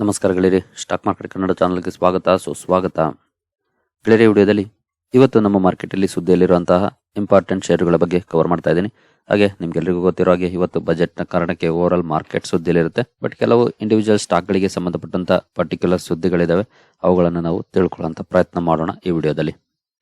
ನಮಸ್ಕಾರ ಗೆಳೆಯರಿ. Stock market Kannada ಚಾನಲ್ಗೆ ಸ್ವಾಗತ. ಸುಸ್ವಾಗತ ಗೆಳೆಯರಿ, ವಿಡಿಯೋದಲ್ಲಿ ಇವತ್ತು ನಮ್ಮ ಮಾರ್ಕೆಟಲ್ಲಿ ಸುದ್ದಿಯಲ್ಲಿರುವಂತಹ ಇಂಪಾರ್ಟೆಂಟ್ ಷೇರುಗಳ ಬಗ್ಗೆ ಕವರ್ ಮಾಡ್ತಾ ಇದ್ದೀನಿ. ಹಾಗೆ ನಿಮ್ಗೆಲ್ಲರಿಗೂ ಗೊತ್ತಿರೋ ಹಾಗೆ ಇವತ್ತು ಬಜೆಟ್ನ ಕಾರಣಕ್ಕೆ ಓವರ್ ಮಾರ್ಕೆಟ್ ಸುದ್ದಿಯಲ್ಲಿರುತ್ತೆ. ಬಟ್ ಕೆಲವು ಇಂಡಿವಿಜುವಲ್ ಸ್ಟಾಕ್ಗಳಿಗೆ ಸಂಬಂಧಪಟ್ಟಂತ ಪರ್ಟಿಕ್ಯುಲರ್ ಸುದ್ದಿಗಳಿದ್ದಾವೆ ಅವುಗಳನ್ನು ನಾವು ತಿಳ್ಕೊಳ್ಳುವಂತ ಪ್ರಯತ್ನ ಮಾಡೋಣ ಈ ವಿಡಿಯೋದಲ್ಲಿ.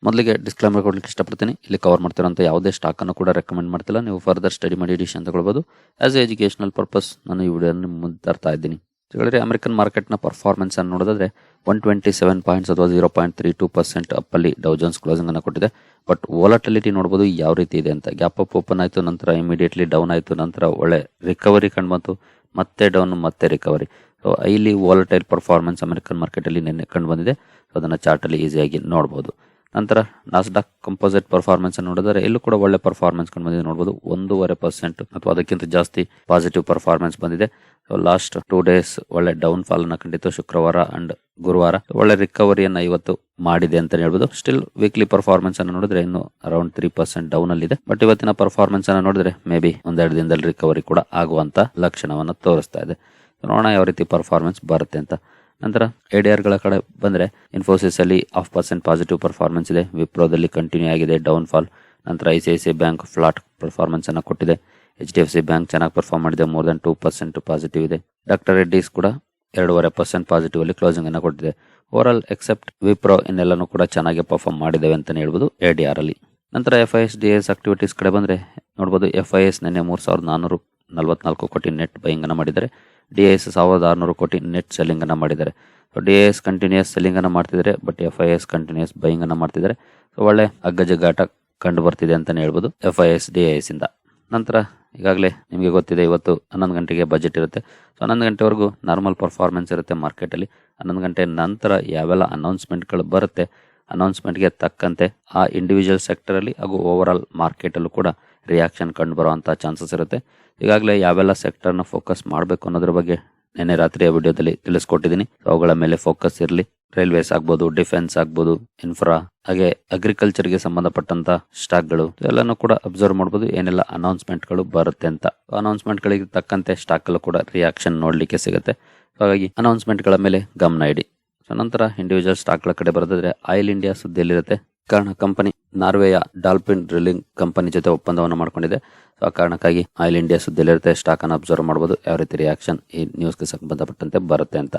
ಮೊದಲಿಗೆ ಡಿಸ್ಕ್ಲೈಮರ್ ಕೊಡ್ಲಿಕ್ಕೆ ಇಷ್ಟಪಡ್ತೀನಿ. ಇಲ್ಲಿ ಕವರ್ ಮಾಡ್ತಿರೋಂಥ ಯಾವುದೇ ಸ್ಟಾಕ್ ಅನ್ನು ಕೂಡ ರೆಕಮೆಂಡ್ ಮಾಡ್ತಿಲ್ಲ. ನೀವು ಫರ್ದರ್ ಸ್ಟಡಿ ಮಾಡಿ ಅಂತ ತಗೊಳ್ಬೋದು. ಆಸ್ ಎ ಎಜುಕೇಶನಲ್ ಪರ್ಪಸ್ ನಾನು ಈ ವಿಡಿಯೋ ಮುಂದೆ ತರ್ತಾ ಇದ್ದೀನಿ. ಹೇಳಿದ್ರೆ ಅಮೆರಿಕನ್ ಮಾರ್ಕೆಟ್ನ ಪರ್ಫಾರ್ಮೆನ್ಸ್ ಅನ್ನು ನೋಡೋದಾದ್ರೆ ಒನ್ ಟ್ವೆಂಟಿ ಸೆವೆನ್ ಪಾಯಿಂಟ್ಸ್ ಅಥವಾ zero point three two percent ಅಪ್ಪಲ್ಲಿ Dow Jones closing ಅನ್ನು ಕೊಟ್ಟಿದೆ. ಬಟ್ ವಾಲಟಿಲಿಟಿ ನೋಡ್ಬೋದು ಯಾವ ರೀತಿ ಇದೆ ಅಂತ. ಗ್ಯಾಪ್ ಅಪ್ ಓಪನ್ ಆಯಿತು, ನಂತರ ಇಮಿಡಿಯೇಟ್ಲಿ ಡೌನ್ ಆಯಿತು, ನಂತರ ಒಳ್ಳೆ ರಿಕವರಿ ಕಂಡು ಬಂತು. ಮತ್ತೆ ಡೌನ್ ಮತ್ತೆ recovery so highly volatile performance American ಮಾರ್ಕೆಟಲ್ಲಿ ನಿನ್ನೆ ಕಂಡು ಬಂದಿದೆ. ಸೊ ಅದನ್ನು ಚಾರ್ಟಲ್ಲಿ ಈಸಿಯಾಗಿ ನೋಡ್ಬೋದು. ನಂತರ ನಾಸ್ಡಾಕ್ ಕಂಪೋಸಿಟ್ ಪರ್ಫಾರ್ಮೆನ್ಸ್ ನೋಡಿದರೆ ಇಲ್ಲೂ ಕೂಡ ಒಳ್ಳೆ ಪರ್ಫಾರ್ಮೆನ್ಸ್ ಕಂಡು ಬಂದಿದೆ. ನೋಡಬಹುದು ಒಂದೂವರೆ ಪರ್ಸೆಂಟ್ ಅಥವಾ ಅದಕ್ಕಿಂತ ಜಾಸ್ತಿ ಪಾಸಿಟಿವ್ ಪರ್ಫಾರ್ಮೆನ್ಸ್ ಬಂದಿದೆ. ಲಾಸ್ಟ್ ಟೂ ಡೇಸ್ ಒಳ್ಳೆ ಡೌನ್ ಫಾಲ್ ಅನ್ನ ಕಂಡಿತ್ತು. ಶುಕ್ರವಾರ ಅಂಡ್ ಗುರುವಾರ ಒಳ್ಳೆ ರಿಕವರಿಯನ್ನ ಇವತ್ತು ಮಾಡಿದೆ ಅಂತ ಹೇಳ್ಬೋದು. ಸ್ಟಿಲ್ ವೀಕ್ಲಿ ಪರ್ಫಾರ್ಮೆನ್ಸ್ ಅನ್ನು ನೋಡಿದ್ರೆ ಇನ್ನು ಅರೌಂಡ್ ತ್ರೀ ಪರ್ಸೆಂಟ್ ಡೌನ್ ಅಲ್ಲಿ ಇದೆ ಬಟ್ ಇವತ್ತಿನ ಪರ್ಫಾರ್ಮೆನ್ಸ್ ಅನ್ನು ನೋಡಿದ್ರೆ ಮೇ ಬಿ ಒಂದೆರಡು ದಿನದಲ್ಲಿ ರಿಕವರಿ ಕೂಡ ಆಗುವಂತ ಲಕ್ಷಣವನ್ನು ತೋರಿಸ್ತಾ ಇದೆ. ನೋಡೋಣ ಯಾವ ರೀತಿ ಪರ್ಫಾರ್ಮೆನ್ಸ್ ಬರುತ್ತೆ ಅಂತ. ನಂತರ ಎಡಿಆರ್ಗಳ ಕಡೆ ಬಂದ್ರೆ ಇನ್ಫೋಸಿಸ್ ಅಲ್ಲಿ ಹಾಫ್ ಪರ್ಸೆಂಟ್ ಪಾಸಿಟಿವ್ ಪರ್ಫಾರ್ಮೆನ್ಸ್ ಇದೆ. ವಿಪ್ರೋದಲ್ಲಿ ಕಂಟಿನ್ಯೂ ಆಗಿದೆ ಡೌನ್ ಫಾಲ್ ನಂತರ I C I C bank flat performance ಅನ್ನು ಕೊಟ್ಟಿದೆ. H D F C bank ಚೆನ್ನಾಗಿ ಪರ್ಫಾರ್ಮ್ ಮಾಡಿದೆ. More than two percent positive ಇದೆ. ಡಾಕ್ಟರ್ ರೆಡ್ಡಿಸ್ ಕೂಡ ಎರಡೂವರೆ ಪರ್ಸೆಂಟ್ ಪಾಸಿಟಿವ್ ಅಲ್ಲಿ ಕ್ಲೋಸಿಂಗ್ ಅನ್ನು ಕೊಟ್ಟಿದೆ. ಓವರ್ ಆಲ್ ಎಕ್ಸೆಪ್ಟ್ ವಿಪ್ರೋ ಇನ್ನೆಲ್ಲನೂ ಕೂಡ ಚೆನ್ನಾಗಿ ಪರ್ಫಾರ್ಮ್ ಮಾಡಿದ್ದೇವೆ ಅಂತಲೇ ಹೇಳ್ಬೋದು ಎ ಡಿ ಆರ್ ಅಲ್ಲಿ. ನಂತರ F I S D S activities ಕಡೆ ಬಂದರೆ ನೋಡ್ಬೋದು ಎಫ್ ಐ ಎಸ್ ನಿನ್ನೆ ಮೂರು ಸಾವಿರದ ನಾನ್ನೂರು ನಲವತ್ನಾಲ್ಕು ಕೋಟಿ ನೆಟ್ ಬೈಯಿಂಗ್ ಅನ್ನು ಮಾಡಿದ್ದಾರೆ. ಡಿ ಎಸ್ ಸಾವಿರದ ಆರುನೂರು ಕೋಟಿ ನೆಟ್ ಸೆಲ್ಲಿಂಗ್ ಅನ್ನ ಮಾಡಿದ್ದಾರೆ. So D S continues selling ಅನ್ನು ಮಾಡ್ತಿದ್ದಾರೆ but F I S continues buying ಅನ್ನ ಮಾಡ್ತಿದ್ದಾರೆ. ಸೊ ಒಳ್ಳೆ ಅಗ್ಗಜಗ್ಗಾಟ ಕಂಡು ಬರ್ತಿದೆ ಅಂತಲೇ ಹೇಳ್ಬೋದು F I S D S ಇಂದ. ನಂತರ ಈಗಾಗಲೇ ನಿಮಗೆ ಗೊತ್ತಿದೆ ಇವತ್ತು ಹನ್ನೊಂದು ಗಂಟೆಗೆ ಬಜೆಟ್ ಇರುತ್ತೆ. ಸೊ ಹನ್ನೊಂದು ಗಂಟೆವರೆಗೂ ನಾರ್ಮಲ್ ಪರ್ಫಾರ್ಮೆನ್ಸ್ ಇರುತ್ತೆ ಮಾರ್ಕೆಟಲ್ಲಿ ಹನ್ನೊಂದು ಗಂಟೆ ನಂತರ ಯಾವೆಲ್ಲ ಅನೌನ್ಸ್ಮೆಂಟ್ಗಳು ಬರುತ್ತೆ ಅನೌನ್ಸ್ಮೆಂಟ್ಗೆ ತಕ್ಕಂತೆ ಆ ಇಂಡಿವಿಜುವಲ್ ಸೆಕ್ಟರಲ್ಲಿ ಹಾಗೂ ಓವರ್ ಆಲ್ ಮಾರ್ಕೆಟಲ್ಲೂ ಕೂಡ ರಿಯಾಕ್ಷನ್ ಕಂಡು ಬರುವಂಥ ಚಾನ್ಸಸ್ ಇರುತ್ತೆ. ಈಗಾಗಲೇ ಯಾವೆಲ್ಲ ಸೆಕ್ಟರ್ನ ಫೋಕಸ್ ಮಾಡಬೇಕು ಅನ್ನೋದ್ರ ಬಗ್ಗೆ ನಿನ್ನೆ ರಾತ್ರಿಯ ವಿಡಿಯೋದಲ್ಲಿ ತಿಳಿಸ್ಕೊಟ್ಟಿದ್ದೀನಿ. ಅವುಗಳ ಮೇಲೆ ಫೋಕಸ್ ಇರಲಿ. ರೈಲ್ವೇಸ್ ಆಗ್ಬೋದು ಡಿಫೆನ್ಸ್ ಆಗ್ಬೋದು ಇನ್ಫ್ರಾ ಹಾಗೆ ಅಗ್ರಿಕಲ್ಚರ್ಗೆ ಸಂಬಂಧಪಟ್ಟಂತ ಸ್ಟಾಕ್ಗಳು ಎಲ್ಲಾನು ಕೂಡ ಅಬ್ಸರ್ವ್ ಮಾಡಬಹುದು ಏನೆಲ್ಲ ಅನೌನ್ಸ್ಮೆಂಟ್ಗಳು ಬರುತ್ತೆ ಅಂತ. ಅನೌನ್ಸ್ಮೆಂಟ್ಗಳಿಗೆ ತಕ್ಕಂತೆ ಸ್ಟಾಕ್ಗಳು ಕೂಡ ರಿಯಾಕ್ಷನ್ ನೋಡಲಿಕ್ಕೆ ಸಿಗುತ್ತೆ. ಹಾಗಾಗಿ ಅನೌನ್ಸ್ಮೆಂಟ್ಗಳ ಮೇಲೆ ಗಮನ ಇಡಿ. ಸೊ ನಂತರ ಇಂಡಿವಿಜುವಲ್ ಸ್ಟಾಕ್ಗಳ ಕಡೆ ಬರೆದಿದ್ರೆ ಆಯಿಲ್ ಇಂಡಿಯಾ ಸುದ್ದಿಯಲ್ಲಿರುತ್ತೆ. ಕಾರಣ ಕಂಪನಿ ನಾರ್ವೆಯ ಡಾಲ್ಫಿನ್ ಡ್ರಿಲ್ಲಿಂಗ್ ಕಂಪನಿ ಜೊತೆ ಒಪ್ಪಂದವನ್ನು ಮಾಡಿಕೊಂಡಿದೆ. ಸೊ ಆ ಕಾರಣಕ್ಕಾಗಿ ಆಯಿಲ್ ಇಂಡಿಯಾ ಸುದ್ದಿಯಲ್ಲಿರುತ್ತೆ ಸ್ಟಾಕ್ ಅನ್ನು ಅಬ್ಸರ್ವ್ ಮಾಡಬಹುದು ಯಾವ ರೀತಿ ರಿಯಾಕ್ಷನ್ ಈ ನ್ಯೂಸ್ಗೆ ಸಂಬಂಧಪಟ್ಟಂತೆ ಬರುತ್ತೆ ಅಂತ.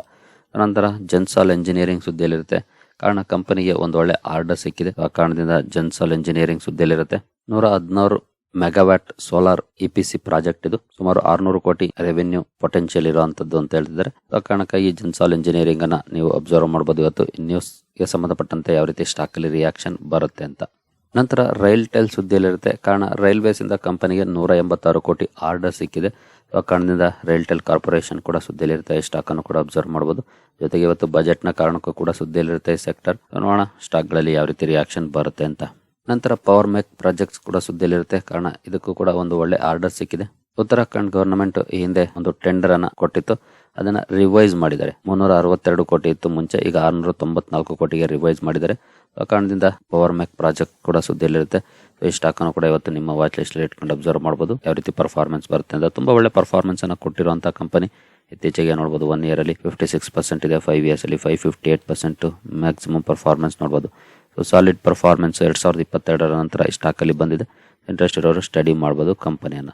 ನಂತರ ಜನ್ಸಾಲ್ ಎಂಜಿನಿಯರಿಂಗ್ ಸುದ್ದಿಯಲ್ಲಿರುತ್ತೆ. ಕಾರಣ ಕಂಪನಿಗೆ ಒಂದು ಒಳ್ಳೆ ಆರ್ಡರ್ ಸಿಕ್ಕಿದೆ. ಆ ಕಾರಣದಿಂದ ಜನ್ಸಾಲ್ ಎಂಜಿನಿಯರಿಂಗ್ ಸುದ್ದಿಯಲ್ಲಿರುತ್ತೆ. ನೂರ ಹದಿನಾರು ಮೆಗಾವ್ಯಾಟ್ ಸೋಲಾರ್ ಇಪಿಸಿ ಪ್ರಾಜೆಕ್ಟ್ ಇದು. ಸುಮಾರು ಆರ್ನೂರು ಕೋಟಿ ರೆವೆನ್ಯೂ ಪೊಟೆನ್ಷಿಯಲ್ ಇರುವಂತದ್ದು ಅಂತ ಹೇಳ್ತಿದ್ದಾರೆ. ಆ ಕಾರಣಕ್ಕಾಗಿ ಜನ್ಸಾಲ್ ಇಂಜಿನಿಯರಿಂಗ್ ಅನ್ನ ನೀವು ಅಬ್ಸರ್ವ್ ಮಾಡಬಹುದು ಇವತ್ತು. ನ್ಯೂಸ್ಗೆ ಸಂಬಂಧಪಟ್ಟಂತೆ ಯಾವ ರೀತಿ ಸ್ಟಾಕಲ್ಲಿ ರಿಯಾಕ್ಷನ್ ಬರುತ್ತೆ ಅಂತ. ನಂತರ ರೈಲ್ ಟೈಲ್ ಸುದ್ದಿಯಲ್ಲಿರುತ್ತೆ. ಕಾರಣ ರೈಲ್ವೇಸ್ ಇಂದ ಕಂಪನಿಗೆ ನೂರ ಎಂಬತ್ತಾರು ಕೋಟಿ ಆರ್ಡರ್ ಸಿಕ್ಕಿದೆ. ಆ ಕಾರಣದಿಂದ ರೈಲ್ ಟೈಲ್ ಕಾರ್ಪೊರೇಷನ್ ಕೂಡ ಸುದ್ದಿಯಲ್ಲಿರುತ್ತೆ. ಈ ಸ್ಟಾಕ್ ಅನ್ನು ಕೂಡ ಅಬ್ಸರ್ವ್ ಮಾಡಬಹುದು ಜೊತೆಗೆ ಇವತ್ತು ಬಜೆಟ್ನ ಕಾರಣಕ್ಕೂ ಕೂಡ ಸುದ್ದಿಯಲ್ಲಿರುತ್ತೆ ಸೆಕ್ಟರ್ ನೋಡೋಣ ಸ್ಟಾಕ್ಗಳಲ್ಲಿ ಯಾವ ರೀತಿ ರಿಯಾಕ್ಷನ್ ಬರುತ್ತೆ ಅಂತ. ನಂತರ ಪವರ್ ಮೇಕ್ ಪ್ರಾಜೆಕ್ಟ್ಸ್ ಕೂಡ ಸುದ್ದಿಯಲ್ಲಿರುತ್ತೆ. ಕಾರಣ, ಇದಕ್ಕೂ ಕೂಡ ಒಂದು ಒಳ್ಳೆ ಆರ್ಡರ್ ಸಿಕ್ಕಿದೆ. ಉತ್ತರಾಖಂಡ್ ಗವರ್ನಮೆಂಟ್ ಈ ಹಿಂದೆ ಒಂದು ಟೆಂಡರ್ ಅನ್ನ ಕೊಟ್ಟಿತ್ತು. ಅದನ್ನ ರಿವೈಸ್ ಮಾಡಿದ್ದಾರೆ. ಮುನ್ನೂರ ಅರವತ್ತೆರಡು ಕೋಟಿ ಇತ್ತು ಮುಂಚೆ, ಈಗ ಆರ್ನೂರ ತೊಂಬತ್ನಾಲ್ಕು ಕೋಟಿಗೆ ರಿವೈಸ್ ಮಾಡಿದ್ದಾರೆ. ಆ ಕಾರಣದಿಂದ ಪವರ್ ಮ್ಯಾಕ್ ಪ್ರಾಜೆಕ್ಟ್ ಕೂಡ ಸುದ್ದಿಯಲ್ಲಿರುತ್ತೆ. ಈ ಸ್ಟಾಕ್ ಅನ್ನು ಕೂಡ ಇವತ್ತು ನಿಮ್ಮ ವಾಚ್ ಲಿಸ್ಟ್ ಇಟ್ಕೊಂಡು ಅಬ್ಸರ್ವ್ ಮಾಡಬಹುದು ಯಾವ ರೀತಿ ಪರ್ಫಾರ್ಮೆನ್ಸ್ ಬರುತ್ತೆ ಅಂತ. ತುಂಬಾ ಒಳ್ಳೆ ಪರ್ಫಾರ್ಮೆನ್ಸ್ ಅನ್ನು ಕೊಟ್ಟಿರುವಂತಹ ಕಂಪನಿ ಇತ್ತೀಚೆಗೆ ನೋಡಬಹುದು ಒನ್ ಇಯರ್ ಅಲ್ಲಿ ಫಿಫ್ಟಿ ಸಿಕ್ಸ್ ಪರ್ಸೆಂಟ್ ಇದೆ. ಫೈವ್ ಇಯರ್ಸ್ ಅಲ್ಲಿ five fifty eight percent maximum performance ನೋಡಬಹುದು ಸೊ ಸಾಲಿಡ್ ಪರ್ಫಾರ್ಮೆನ್ಸ್ ಎರಡ್ ಸಾವಿರದ ಇಪ್ಪತ್ತೆರಡರ ನಂತರ ಈ ಸ್ಟಾಕ್ ಅಲ್ಲಿ ಬಂದಿದೆ. ಇಂಟ್ರೆಸ್ಟ್ ಇರೋರು ಸ್ಟಡಿ ಮಾಡಬಹುದು ಕಂಪನಿಯನ್ನ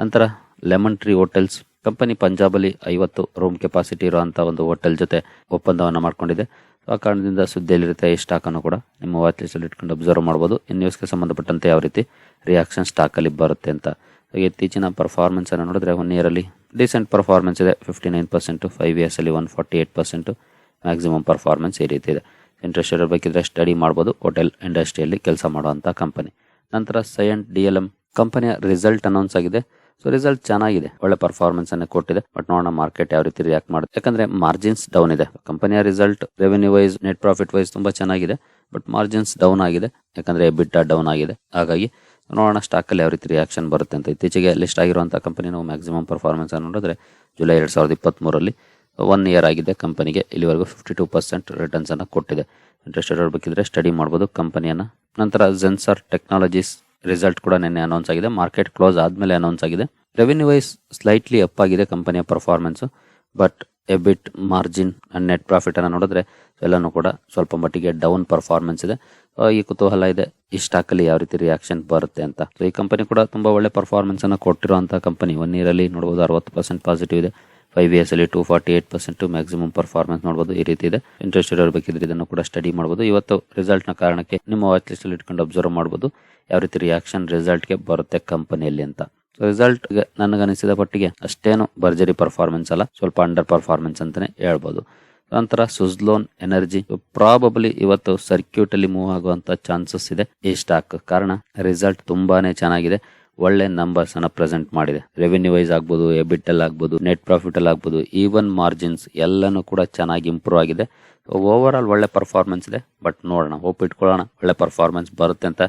ನಂತರ ಲೆಮನ್ ಟ್ರೀ ಹೋಟೆಲ್ಸ್, ಕಂಪನಿ ಪಂಜಾಬಲ್ಲಿ ಐವತ್ತು ರೂಮ್ ಕೆಪಾಸಿಟಿ ಇರುವಂಥ ಒಂದು ಹೋಟೆಲ್ ಜೊತೆ ಒಪ್ಪಂದವನ್ನು ಮಾಡಿಕೊಂಡಿದೆ. ಆ ಕಾರಣದಿಂದ ಸುದ್ದಿಯಲ್ಲಿರುತ್ತೆ, ಈ ಸ್ಟಾಕನ್ನು ಕೂಡ ನಿಮ್ಮ ವಾಚ್ ಲಿಸ್ಟಲ್ಲಿ ಇಟ್ಕೊಂಡು ಅಬ್ಸರ್ವ್ ಮಾಡ್ಬೋದು. ಈ ನ್ಯೂಸ್ಗೆ ಸಂಬಂಧಪಟ್ಟಂತೆ ಯಾವ ರೀತಿ ರಿಯಾಕ್ಷನ್ ಸ್ಟಾಕ್ ಅಲ್ಲಿ ಬರುತ್ತೆ ಅಂತ. ಇತ್ತೀಚಿನ ಪರ್ಫಾರ್ಮೆನ್ಸನ್ನು ನೋಡಿದ್ರೆ ಒನ್ ಇಯರಲ್ಲಿ ಡಿಸೆಂಟ್ ಪರ್ಫಾರ್ಮೆನ್ಸ್ ಇದೆ. Fifty nine percent five ಇಯರ್ಸಲ್ಲಿ one forty eight percent maximum performance ಈ ರೀತಿ ಇದೆ. ಇಂಟ್ರೆಸ್ಟ್ ಇರಬೇಕಿದ್ರೆ ಸ್ಟಡಿ ಮಾಡ್ಬೋದು. ಹೋಟೆಲ್ ಇಂಡಸ್ಟ್ರಿಯಲ್ಲಿ ಕೆಲಸ ಮಾಡುವಂಥ ಕಂಪನಿ ನಂತರ ಸೈಯಂಟ್ ಡಿ ಎಲ್ ಎಂ ಕಂಪನಿಯ ರಿಸಲ್ಟ್ ಅನೌನ್ಸ್ ಆಗಿದೆ. ಸೊ ರಿಸಲ್ಟ್ ಚೆನ್ನಾಗಿದೆ. ಒಳ್ಳೆ ಪರ್ಫಾರ್ಮೆನ್ಸ್ ಅನ್ನು ಕೊಟ್ಟಿದೆ. ಬಟ್ ನೋಡೋಣ ಮಾರ್ಕೆಟ್ ಯಾವ ರೀತಿ ರಿಯಾಕ್ಟ್ ಮಾಡುತ್ತೆ. ಯಾಕಂದ್ರೆ ಮಾರ್ಜಿನ್ಸ್ ಡೌನ್ ಇದೆ. ಕಂಪನಿಯ result revenue wise net profit wise ತುಂಬಾ ಚೆನ್ನಾಗಿದೆ. ಬಟ್ ಮಾರ್ಜಿನ್ಸ್ ಡೌನ್ ಆಗಿದೆ. ಯಾಕಂದ್ರೆ ಬಿಟ್ಟ ಡೌನ್ ಆಗಿದೆ. ಹಾಗಾಗಿ ನೋಡೋಣ ಸ್ಟಾಕ್ ಅಲ್ಲಿ ಯಾವ ರೀತಿ ರಿಯಾಕ್ಷನ್ ಬರುತ್ತೆ ಅಂತ. ಇತ್ತೀಚೆಗೆ ಲಿಸ್ಟ್ ಆಗಿರುವಂತಹ ಕಂಪನಿ ನಾವು ಮ್ಯಾಕ್ಸಿಮಮ್ ಪರ್ಫಾರ್ಮೆನ್ಸ್ ಅನ್ನು ನೋಡಿದ್ರೆ ಜುಲೈ ಎರಡ್ ಸಾವಿರದ ಇಪ್ಪತ್ತ್ ಮೂರರಲ್ಲಿ ಒನ್ ಇಯರ್ ಆಗಿದೆ ಕಂಪನಿಗೆ ಇಲ್ಲಿವರೆಗೂ ಫಿಫ್ಟಿ ಟೂ ಪರ್ಸೆಂಟ್ ರಿಟರ್ನ್ಸ್ ಅನ್ನು ಕೊಟ್ಟಿದೆ. ಇಂಟ್ರೆಸ್ಟೆಡ್ ಇರಬೇಕಿದ್ರೆ ಸ್ಟಡಿ ಮಾಡಬಹುದು ಕಂಪನಿಯನ್ನ ನಂತರ ಜೆನ್ಸರ್ ಟೆಕ್ನಾಲಜೀಸ್ ರಿಸಲ್ಟ್ ಕೂಡ ನಿನ್ನೆ ಅನೌನ್ಸ್ ಆಗಿದೆ. ಮಾರ್ಕೆಟ್ ಕ್ಲೋಸ್ ಆದಮೇಲೆ ಅನೌನ್ಸ್ ಆಗಿದೆ. ರೆವೆನ್ಯೂ ವೈಸ್ ಸ್ಲೈಟ್ಲಿ ಅಪ್ ಆಗಿದೆ ಕಂಪನಿಯ performance but EBIT margin and net profit ಅನ್ನ ನೋಡಿದ್ರೆ ಎಲ್ಲನೂ ಕೂಡ ಸ್ವಲ್ಪ ಮಟ್ಟಿಗೆ ಡೌನ್ ಪರ್ಫಾರ್ಮೆನ್ಸ್ ಇದೆ. ಈ ಕುತೂಹಲ ಇದೆ. ಈ ಸ್ಟಾಕಲ್ಲಿ ಯಾವ ರೀತಿ ರಿಯಾಕ್ಷನ್ ಬರುತ್ತೆ ಅಂತ. ಈ ಕಂಪನಿ ಕೂಡ ತುಂಬಾ ಒಳ್ಳೆ ಪರ್ಫಾರ್ಮೆನ್ಸನ್ನು ಕೊಟ್ಟಿರುವಂಥ ಕಂಪನಿ ಒನ್ ಇಯರ್ ಅಲ್ಲಿ ನೋಡಬಹುದು ಅರವತ್ತು ಪರ್ಸೆಂಟ್ ಪಾಸಿಟಿವ್ ಇದೆ. ಫೈವ್ ಇಯರ್ಸ್ ಅಲ್ಲಿ two forty eight percent maximum performance ನೋಡಬಹುದು ಈ ರೀತಿ ಇದೆ. ಇಂಟ್ರೆಸ್ಟ್ ಇರಬೇಕಿದ್ರೆ ಬೇಕಿದ್ರೆ ಇದನ್ನು ಕೂಡ ಸ್ಟಡಿ ಮಾಡಬಹುದು ಇವತ್ತು ರಿಸಲ್ಟ್ನ ಕಾರಣಕ್ಕೆ ನಿಮ್ಮ ವಾಚ್ ಲಿಸ್ಟ್ ಅಲ್ಲಿ ಇಟ್ಕೊಂಡು ಅಬ್ಸರ್ವ್ ಮಾಡಬಹುದು ಯಾವ ರೀತಿ ರಿಯಾಕ್ಷನ್ ರಿಸಲ್ಟ್ಗೆ ಬರುತ್ತೆ ಕಂಪನಿಯಲ್ಲಿ ಅಂತ. ರಿಸಲ್ಟ್ ನನಗನಿಸಿದ ಪಟ್ಟಿಗೆ ಅಷ್ಟೇನು ಭರ್ಜರಿ ಪರ್ಫಾರ್ಮೆನ್ಸ್ ಅಲ್ಲ. ಸ್ವಲ್ಪ ಅಂಡರ್ ಪರ್ಫಾರ್ಮೆನ್ಸ್ ಅಂತಾನೆ ಹೇಳ್ಬೋದು. ನಂತರ ಸುಜ್ಲೋನ್ ಎನರ್ಜಿ ಪ್ರಾಬಬ್ಲಿ ಇವತ್ತು ಸರ್ಕ್ಯೂಟ್ ಅಲ್ಲಿ ಮೂವ್ ಆಗುವಂತ ಚಾನ್ಸಸ್ ಇದೆ. ಈ ಸ್ಟಾಕ್ ಕಾರಣ ರಿಸಲ್ಟ್ ತುಂಬಾನೇ ಚೆನ್ನಾಗಿದೆ. ಒಳ್ಳೆ ನಂಬರ್ಸ್ ಅನ್ನ ಪ್ರೆಸೆಂಟ್ ಮಾಡಿದೆ. ರೆವೆನ್ಯೂ ವೈಸ್ ಆಗ್ಬೋದು ಎಬಿಟ್ ಅಲ್ಲಿ ಆಗ್ಬೋದು ನೆಟ್ ಪ್ರಾಫಿಟ್ ಅಲ್ಲಿ ಆಗ್ಬೋದು ಈವನ್ ಮಾರ್ಜಿನ್ಸ್ ಎಲ್ಲನೂ ಕೂಡ ಚೆನ್ನಾಗಿ ಇಂಪ್ರೂವ್ ಆಗಿದೆ. ಓವರ್ ಆಲ್ ಒಳ್ಳೆ ಪರ್ಫಾರ್ಮೆನ್ಸ್ ಇದೆ. ಬಟ್ ನೋಡೋಣ ಹೋಪ್ ಇಟ್ಕೊಳ್ಳೋಣ, ಒಳ್ಳೆ ಪರ್ಫಾರ್ಮೆನ್ಸ್ ಬರುತ್ತೆ ಅಂತ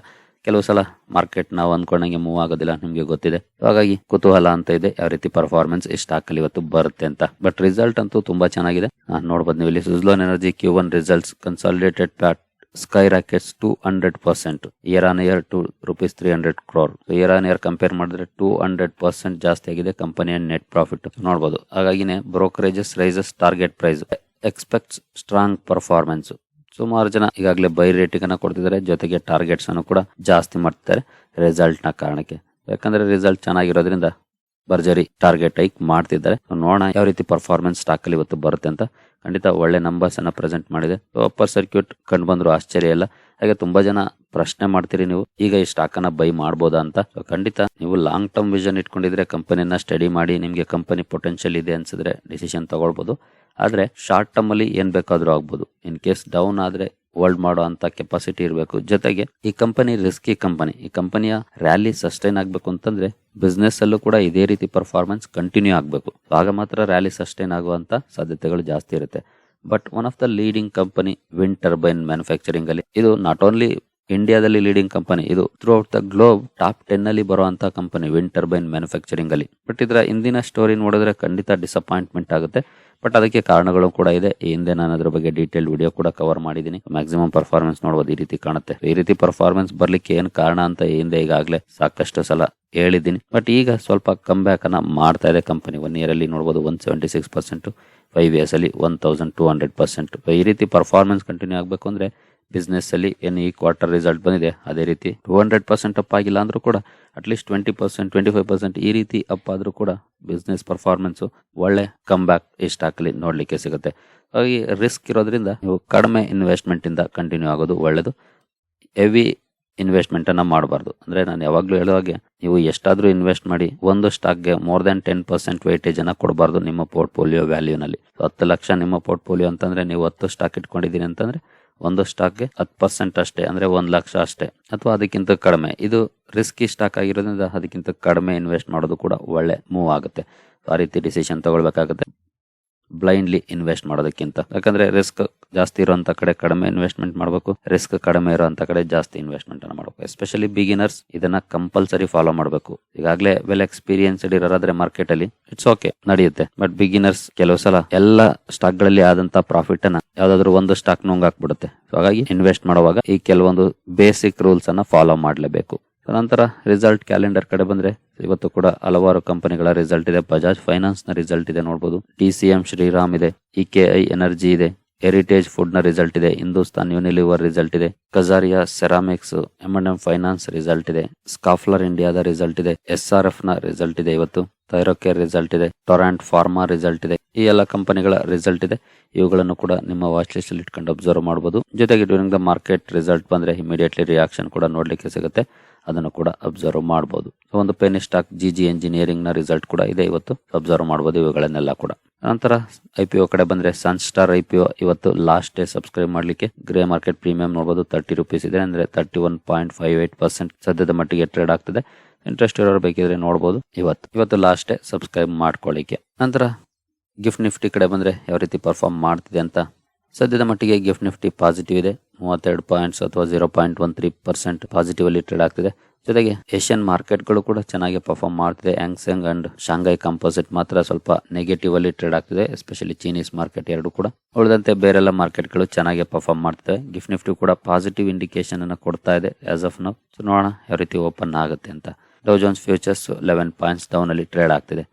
ಕೆಲವು ಸಲ ಮಾರ್ಕೆಟ್ ನಾವು ಅನ್ಕೊಂಡಂಗೆ ಮೂವ್ ಆಗೋದಿಲ್ಲ, ನಿಮಗೆ ಗೊತ್ತಿದೆ. ಹಾಗಾಗಿ ಕುತೂಹಲ ಅಂತ ಇದೆ, ಯಾವ ರೀತಿ ಪರ್ಫಾರ್ಮೆನ್ಸ್ ಸ್ಟಾಕ್ ಅಲ್ಲಿ ಇವತ್ತು ಬರುತ್ತೆ ಅಂತ. ಬಟ್ ರಿಸಲ್ಟ್ ಅಂತೂ ತುಂಬಾ ಚೆನ್ನಾಗಿದೆ. ನೋಡ್ಬೋದು ನೀವು ಇಲ್ಲಿ Suzlon energy Q one results consolidated PAT skyrockets two hundred percent year on year to rupees three hundred crore year on year compare ಮಾಡಿದ್ರೆ ಟೂ ಹಂಡ್ರೆಡ್ ಪರ್ಸೆಂಟ್ ಜಾಸ್ತಿ ಆಗಿದೆ ಕಂಪನಿಯ ನೆಟ್ ಪ್ರಾಫಿಟ್ ನೋಡಬಹುದು ಹಾಗಾಗಿನೇ brokerages raises target price expect strong performance ಸುಮಾರು ಜನ ಈಗಾಗಲೇ by rating ಅನ್ನ ಕೊಡ್ತಿದ್ದಾರೆ. ಜೊತೆಗೆ ಟಾರ್ಗೆಟ್ಸ್ ಅನ್ನು ಕೂಡ ಜಾಸ್ತಿ ಮಾಡ್ತಾರೆ ರಿಸಲ್ಟ್ನ ಕಾರಣಕ್ಕೆ. ಯಾಕಂದ್ರೆ ರಿಸಲ್ಟ್ ಚೆನ್ನಾಗಿರೋದ್ರಿಂದ ಭರ್ಜರಿ ಟಾರ್ಗೆಟ್ ಐಕ್ ಮಾಡ್ತಿದ್ದಾರೆ. ನೋಡೋಣ ಯಾವ ರೀತಿ ಪರ್ಫಾರ್ಮೆನ್ಸ್ ಸ್ಟಾಕ್ ಅಲ್ಲಿ ಇವತ್ತು ಬರುತ್ತೆ ಅಂತ. ಖಂಡಿತ ಒಳ್ಳೆ ನಂಬರ್ಸ್ ಅನ್ನ ಪ್ರೆಸೆಂಟ್ ಮಾಡಿದೆ. ಅಪ್ಪರ್ ಸರ್ಕ್ಯೂಟ್ ಕಂಡು ಬಂದ್ರು ಆಶ್ಚರ್ಯ ಇಲ್ಲ. ಹಾಗೆ ತುಂಬಾ ಜನ ಪ್ರಶ್ನೆ ಮಾಡ್ತೀರಿ ನೀವು, ಈಗ ಈ ಸ್ಟಾಕ್ ಅನ್ನ ಬೈ ಮಾಡಬಹುದಾ ಅಂತ. ಖಂಡಿತ ನೀವು ಲಾಂಗ್ ಟರ್ಮ್ ವಿಷನ್ ಇಟ್ಕೊಂಡಿದ್ರೆ ಕಂಪನಿನ ಸ್ಟಡಿ ಮಾಡಿ ನಿಮಗೆ ಕಂಪನಿ ಪೊಟೆನ್ಶಿಯಲ್ ಇದೆ ಅನ್ಸಿದ್ರೆ ಡಿಸಿಷನ್ ತಗೊಳ್ಬಹುದು ಆದ್ರೆ ಶಾರ್ಟ್ ಟರ್ಮ್ ಅಲ್ಲಿ ಏನ್ ಬೇಕಾದ್ರೂ ಆಗ್ಬೋದು. ಇನ್ ಕೇಸ್ ಡೌನ್ ಆದ್ರೆ ಹೋಲ್ಡ್ ಮಾಡೋ ಅಂತ ಕೆಪಾಸಿಟಿ ಇರಬೇಕು. ಜೊತೆಗೆ ಈ ಕಂಪನಿ ರಿಸ್ಕಿ ಕಂಪನಿ ಈ ಕಂಪನಿಯ ರ್ಯಾಲಿ ಸಸ್ಟೈನ್ ಆಗಬೇಕು ಅಂತಂದ್ರೆ ಬಿಸ್ನೆಸ್ ಅಲ್ಲೂ ಕೂಡ ಇದೇ ರೀತಿ ಪರ್ಫಾರ್ಮೆನ್ಸ್ ಕಂಟಿನ್ಯೂ ಆಗಬೇಕು. ಆಗ ಮಾತ್ರ ರ್ಯಾಲಿ ಸಸ್ಟೈನ್ ಆಗುವಂತ ಸಾಧ್ಯತೆಗಳು ಜಾಸ್ತಿ ಇರುತ್ತೆ. But one of the leading company wind turbine manufacturing ಅಲ್ಲಿ, ಇದು ನಾಟ್ ಓನ್ಲಿ ಇಂಡಿಯಾದಲ್ಲಿ ಲೀಡಿಂಗ್ ಕಂಪನಿ ಇದು throughout the globe top ten ಅಲ್ಲಿ ಬರುವಂತ ಕಂಪನಿ ವಿಂಡ್ ಟರ್ಬೈನ್ ಮ್ಯಾನುಫ್ಯಾಕ್ಚರಿಂಗ್ ಅಲ್ಲಿ. ಬಟ್ ಇದರ ಹಿಂದಿನ ಸ್ಟೋರಿ ನೋಡಿದ್ರೆ ಖಂಡಿತ ಡಿಸಪಾಯಿಂಟ್ಮೆಂಟ್ ಆಗುತ್ತೆ. ಬಟ್ ಅದಕ್ಕೆ ಕಾರಣಗಳು ಕೂಡ ಇದೆ. ಹಿಂದೆ ನಾನು ಅದ್ರ ಬಗ್ಗೆ ಡೀಟೇಲ್ ವಿಡಿಯೋ ಕೂಡ ಕವರ್ ಮಾಡಿದ್ದೀನಿ. ಮ್ಯಾಕ್ಸಿಮಮ್ ಪರ್ಫಾರ್ಮೆನ್ಸ್ ನೋಡಬಹುದು ಈ ರೀತಿ ಕಾಣುತ್ತೆ. ಈ ರೀತಿ ಪರ್ಫಾರ್ಮೆನ್ಸ್ ಬರ್ಲಿಕ್ಕೆ ಏನ್ ಕಾರಣ ಅಂತ ಹಿಂದೆ ಈಗಾಗಲೇ ಸಾಕಷ್ಟು ಸಲ ಹೇಳಿದ್ದೀನಿ. ಬಟ್ ಈಗ ಸ್ವಲ್ಪ ಕಮ್ ಬ್ಯಾಕ್ ಅನ್ನ ಮಾಡ್ತಾ ಇದೆ ಕಂಪನಿ ಒನ್ ಇಯರ್ ಅಲ್ಲಿ ನೋಡಬಹುದು one seventy six percent five years ಅಲ್ಲಿ one thousand two hundred percent ಈ ರೀತಿ ಪರ್ಫಾರ್ಮೆನ್ಸ್ ಕಂಟಿನ್ಯೂ ಆಗಬೇಕು ಅಂದ್ರೆ ಬಿಸ್ನೆಸ್ ಅಲ್ಲಿ ಏನು ಈ ಕ್ವಾರ್ಟರ್ ರಿಸಲ್ಟ್ ಬಂದಿದೆ, ಅದೇ ರೀತಿ ಟೂ ಹಂಡ್ರೆಡ್ ಪರ್ಸೆಂಟ್ ಅಪ್ ಆಗಿಲ್ಲ ಅಂದ್ರೂ ಕೂಡ at least twenty percent twenty five percent ಈ ರೀತಿ ಅಪ್ ಆದ್ರೂ ಕೂಡ ಬಿಸ್ನೆಸ್ ಪರ್ಫಾರ್ಮೆನ್ಸ್ ಒಳ್ಳೆ ಕಮ್ ಬ್ಯಾಕ್ ಈ ಸ್ಟಾಕ್ ಅಲ್ಲಿ ನೋಡ್ಲಿಕ್ಕೆ ಸಿಗುತ್ತೆ. ಹಾಗಾಗಿ ರಿಸ್ಕ್ ಇರೋದ್ರಿಂದ ನೀವು ಕಡಿಮೆ ಇನ್ವೆಸ್ಟ್ಮೆಂಟ್ ಇಂದ ಕಂಟಿನ್ಯೂ ಆಗೋದು ಒಳ್ಳೇದು. ಹೆವಿ ಇನ್ವೆಸ್ಟ್ಮೆಂಟ್ ಅನ್ನ ಮಾಡಬಾರ್ದು. ಅಂದ್ರೆ ನಾನು ಯಾವಾಗ್ಲೂ ಹೇಳೋ ಹಾಗೆ, ನೀವು ಎಷ್ಟಾದ್ರೂ ಇನ್ವೆಸ್ಟ್ ಮಾಡಿ ಒಂದು ಸ್ಟಾಕ್ಗೆ more than ten percent weightage ಅನ್ನ ಕೊಡಬಾರ್ದು ನಿಮ್ಮ ಪೋರ್ಟ್ಫೋಲಿಯೋ ವ್ಯಾಲ್ಯೂನಲ್ಲಿ ಹತ್ತು ಲಕ್ಷ ನಿಮ್ಮ ಪೋರ್ಟ್ಫೋಲಿಯೋ ಅಂತಂದ್ರೆ ನೀವು ಹತ್ತು ಸ್ಟಾಕ್ ಇಟ್ಕೊಂಡಿದ್ದೀನಿ ಅಂತಂದ್ರೆ ಒಂದು ಸ್ಟಾಕ್ಗೆ ಹತ್ತು ಪರ್ಸೆಂಟ್ ಅಷ್ಟೇ, ಅಂದ್ರೆ ಒಂದು ಲಕ್ಷ ಅಷ್ಟೇ, ಅಥವಾ ಅದಕ್ಕಿಂತ ಕಡಿಮೆ. ಇದು ರಿಸ್ಕಿ ಸ್ಟಾಕ್ ಆಗಿರೋದ್ರಿಂದ ಅದಕ್ಕಿಂತ ಕಡಿಮೆ ಇನ್ವೆಸ್ಟ್ ಮಾಡೋದು ಕೂಡ ಒಳ್ಳೆ ಮೂವ್ ಆಗುತ್ತೆ. ಆ ರೀತಿ ಡಿಸಿಷನ್ ತಗೊಳ್ಬೇಕಾಗುತ್ತೆ. ಬ್ಲೈಂಡ್ಲಿ ಇನ್ವೆಸ್ಟ್ ಮಾಡೋದಕ್ಕಿಂತ. ಯಾಕಂದ್ರೆ ರಿಸ್ಕ್ ಜಾಸ್ತಿ ಇರುವಂತ ಕಡೆ ಕಡಿಮೆ ಇನ್ವೆಸ್ಟ್ಮೆಂಟ್ ಮಾಡಬೇಕು. ರಿಸ್ಕ್ ಕಡಿಮೆ ಇರುವಂತ ಕಡೆ ಜಾಸ್ತಿ ಇನ್ವೆಸ್ಟ್ಮೆಂಟ್ ಅನ್ನ ಮಾಡಬೇಕು. ಎಸ್ಪೆಷಲಿ ಬಿಗಿನರ್ಸ್ ಇದನ್ನ ಕಂಪಲ್ಸರಿ ಫಾಲೋ ಮಾಡಬೇಕು. ಈಗಾಗಲೇ ವೆಲ್ ಎಕ್ಸ್ಪೀರಿಯನ್ಸ್ಡ್ ಇರೋರಾದ್ರೆ ಮಾರ್ಕೆಟ್ ಅಲ್ಲಿ ಇಟ್ಸ್ ಓಕೆ ನಡೆಯುತ್ತೆ. ಬಟ್ ಬಿಗಿನರ್ಸ್ ಕೆಲವು ಸಲ ಎಲ್ಲ ಸ್ಟಾಕ್ಗಳಲ್ಲಿ ಆದಂತ ಪ್ರಾಫಿಟ್ ಅನ್ನ ಯಾವ್ದಾದ್ರು ಒಂದು ಸ್ಟಾಕ್ ನುಂಗ್ ಹಾಕ್ಬಿಡುತ್ತೆ. So ಹಾಗಾಗಿ ಇನ್ವೆಸ್ಟ್ ಮಾಡುವಾಗ ಈ ಕೆಲವೊಂದು ಬೇಸಿಕ್ ರೂಲ್ಸ್ ಅನ್ನ ಫಾಲೋ ಮಾಡಲೇಬೇಕು. ನಂತರ ರಿಸಲ್ಟ್ ಕ್ಯಾಲೆಂಡರ್ ಕಡೆ ಬಂದ್ರೆ ಇವತ್ತು ಕೂಡ ಹಲವಾರು ಕಂಪನಿಗಳ ರಿಸಲ್ಟ್ ಇದೆ. ಬಜಾಜ್ ಫೈನಾನ್ಸ್ನ ರಿಸಲ್ಟ್ ಇದೆ ನೋಡಬಹುದು ಟಿ ಸಿ ಎಂ ಶ್ರೀರಾಮ್ ಇದೆ. ಇಕೆಐ ಎನರ್ಜಿ ಇದೆ. ಹೆರಿಟೇಜ್ ಫುಡ್ನ ರಿಸಲ್ಟ್ ಇದೆ, ಹಿಂದೂಸ್ತಾನ್ ಯೂನಿಲಿವರ್ ರಿಸಲ್ಟ್ ಇದೆ Kajaria ceramics M and M finance result ಇದೆ ಸ್ಕಾಫ್ಲರ್ ಇಂಡಿಯಾದ ರಿಸಲ್ಟ್ ಇದೆ ಎಸ್ ಆರ್ ಎಫ್ನ ರಿಸಲ್ಟ್ ಇದೆ ಇವತ್ತು ಥೈರೋಕೇರ್ ರಿಸಲ್ಟ್ ಇದೆ ಟೊರಾಂಟ್ ಫಾರ್ಮಾ ರಿಸಲ್ಟ್ ಇದೆ, ಈ ಎಲ್ಲ ಕಂಪನಿಗಳ ರಿಸಲ್ಟ್ ಇದೆ. ಇವುಗಳನ್ನು ಕೂಡ ನಿಮ್ಮ ವಾಚ್ ಲಿಸ್ಟ್ ಅಲ್ಲಿ ಇಟ್ಕೊಂಡು ಅಬ್ಸರ್ವ್ ಮಾಡಬಹುದು ಜೊತೆಗೆ ಡ್ಯೂರಿಂಗ್ ದ ಮಾರ್ಕೆಟ್ ರಿಸಲ್ಟ್ ಬಂದ್ರೆ ಇಮಿಡಿಯೇಟ್ಲಿ ರಿಯಾಕ್ಷನ್ ಕೂಡ ನೋಡ್ಲಿಕ್ಕೆ ಸಿಗುತ್ತೆ. ಅದನ್ನು ಕೂಡ ಅಬ್ಸರ್ವ್ ಮಾಡಬಹುದು ಒಂದು ಪೆನಿ ಸ್ಟಾಕ್ ಜಿ ಜಿ ಎಂಜಿನಿಯರಿಂಗ್ನ ರಿಸಲ್ಟ್ ಕೂಡ ಇದೆ ಇವತ್ತು. ಅಬ್ಸರ್ವ್ ಮಾಡಬಹುದು ಇವುಗಳನ್ನೆಲ್ಲ ಕೂಡ. ನಂತರ ಐ ಪಿ ಒ ಕಡೆ ಬಂದ್ರೆ sun star I P O ಇವತ್ತು ಲಾಸ್ಟ್ ಡೇ ಸಬ್ಸ್ಕ್ರೈಬ್ ಮಾಡ್ಲಿಕ್ಕೆ ಗ್ರೇ ಮಾರ್ಕೆಟ್ ಪ್ರೀಮಿಯಂ ನೋಡಬಹುದು ತರ್ಟಿ ರುಪೀಸ್ ಇದೆ ಅಂದ್ರೆ thirty one point five eight percent ಸದ್ಯದ ಮಟ್ಟಿಗೆ ಟ್ರೇಡ್ ಆಗ್ತದೆ. ಇಂಟ್ರೆಸ್ಟ್ ಇರೋರು ಬೇಕಿದ್ರೆ ನೋಡಬಹುದು ಇವತ್ತು. ಇವತ್ತು ಲಾಸ್ಟ್ ಡೇ ಸಬ್ಸ್ಕ್ರೈಬ್ ಮಾಡ್ಕೊಳ್ಳಿಕ್ಕೆ. ನಂತರ ಗಿಫ್ಟ್ ನಿಫ್ಟಿ ಕಡೆ ಬಂದ್ರೆ ಯಾವ ರೀತಿ ಪರ್ಫಾರ್ಮ್ ಮಾಡ್ತಿದೆ ಅಂತ. ಸದ್ಯದ ಮಟ್ಟಿಗೆ ಗಿಫ್ಟ್ ನಿಫ್ಟಿ ಪಾಸಿಟಿವ್ ಇದೆ. ಮೂವತ್ತೆರಡು ಪಾಯಿಂಟ್ಸ್ ಅಥವಾ zero point one three percent positive ಅಲ್ಲಿ ಟ್ರೇಡ್ ಆಗ್ತಿದೆ. ಜೊತೆಗೆ ಏಷ್ಯನ್ ಮಾರ್ಕೆಟ್ಗಳು ಕೂಡ ಚೆನ್ನಾಗಿ ಪರ್ಫಾರ್ಮ್ ಮಾಡ್ತಿದೆ. ಆಂಗ್ಸೆಂಗ್ ಅಂಡ್ ಶಾಂಘೈ ಕಂಪೋಸಿಟ್ ಮಾತ್ರ ಸ್ವಲ್ಪ ನೆಗೆಟಿವ್ ಅಲ್ಲಿ ಟ್ರೇಡ್ ಆಗ್ತಿದೆ. ಎಸ್ಪೆಷಲಿ ಚೀನೀಸ್ ಮಾರ್ಕೆಟ್ ಎರಡು ಕೂಡ ಉಳಿದಂತೆ ಬೇರೆಲ್ಲ ಮಾರ್ಕೆಟ್ಗಳು ಚೆನ್ನಾಗಿ ಪರ್ಫಾರ್ಮ್ ಮಾಡ್ತಿದೆ. ಗಿಫ್ಟ್ ನಿಫ್ಟಿ ಕೂಡ ಪಾಸಿಟಿವ್ ಇಂಡಿಕೇಶನ್ ಅನ್ನು ಕೊಡ್ತಾ ಇದೆ ಆಸ್ ಆಫ್ ನೌ ಸೊ ನೋಡೋಣ, ಯಾವ ರೀತಿ ಓಪನ್ ಆಗುತ್ತೆ ಅಂತ. Dow Jones futures eleven points down ಅಲ್ಲಿ ಟ್ರೇಡ್ ಆಗ್ತಿದೆ.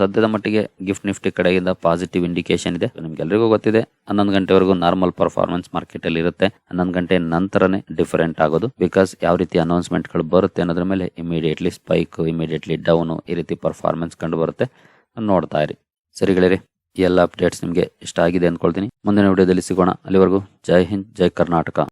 ಸದ್ಯದ ಮಟ್ಟಿಗೆ ಗಿಫ್ಟ್ ನಿಫ್ಟಿ ಕಡೆಯಿಂದ ಪಾಸಿಟಿವ್ ಇಂಡಿಕೇಶನ್ ಇದೆ. ನಿಮ್ಗೆಲ್ಲರಿಗೂ ಗೊತ್ತಿದೆ, ಹನ್ನೊಂದು ಗಂಟೆವರೆಗೂ ನಾರ್ಮಲ್ ಪರ್ಫಾರ್ಮೆನ್ಸ್ ಮಾರ್ಕೆಟ್ ಅಲ್ಲಿ ಇರುತ್ತೆ. ಹನ್ನೊಂದು ಗಂಟೆ ನಂತರನೇ ಡಿಫರೆಂಟ್ ಆಗೋದು. ಬಿಕಾಸ್ ಯಾವ ರೀತಿ ಅನೌನ್ಸ್ಮೆಂಟ್ಗಳು ಬರುತ್ತೆ ಅನ್ನೋದ್ರ ಮೇಲೆ ಇಮಿಡಿಯೇಟ್ಲಿ ಸ್ಪೈಕ್ ಇಮಿಡಿಯೇಟ್ಲಿ ಡೌನ್ ಈ ರೀತಿ ಪರ್ಫಾರ್ಮೆನ್ಸ್ ಕಂಡು ಬರುತ್ತೆ. ನೋಡ್ತಾ ಇರಿ. ಸರಿ ಗೆಳೆಯರಿ ಈ ಎಲ್ಲ ಅಪ್ಡೇಟ್ಸ್ ನಿಮಗೆ ಇಷ್ಟ ಆಗಿದೆ ಅಂದ್ಕೊಳ್ತೀನಿ. ಮುಂದಿನ ವಿಡಿಯೋದಲ್ಲಿ ಸಿಗೋಣ. ಅಲ್ಲಿವರೆಗೂ ಜೈ ಹಿಂದ್, ಜೈ ಕರ್ನಾಟಕ.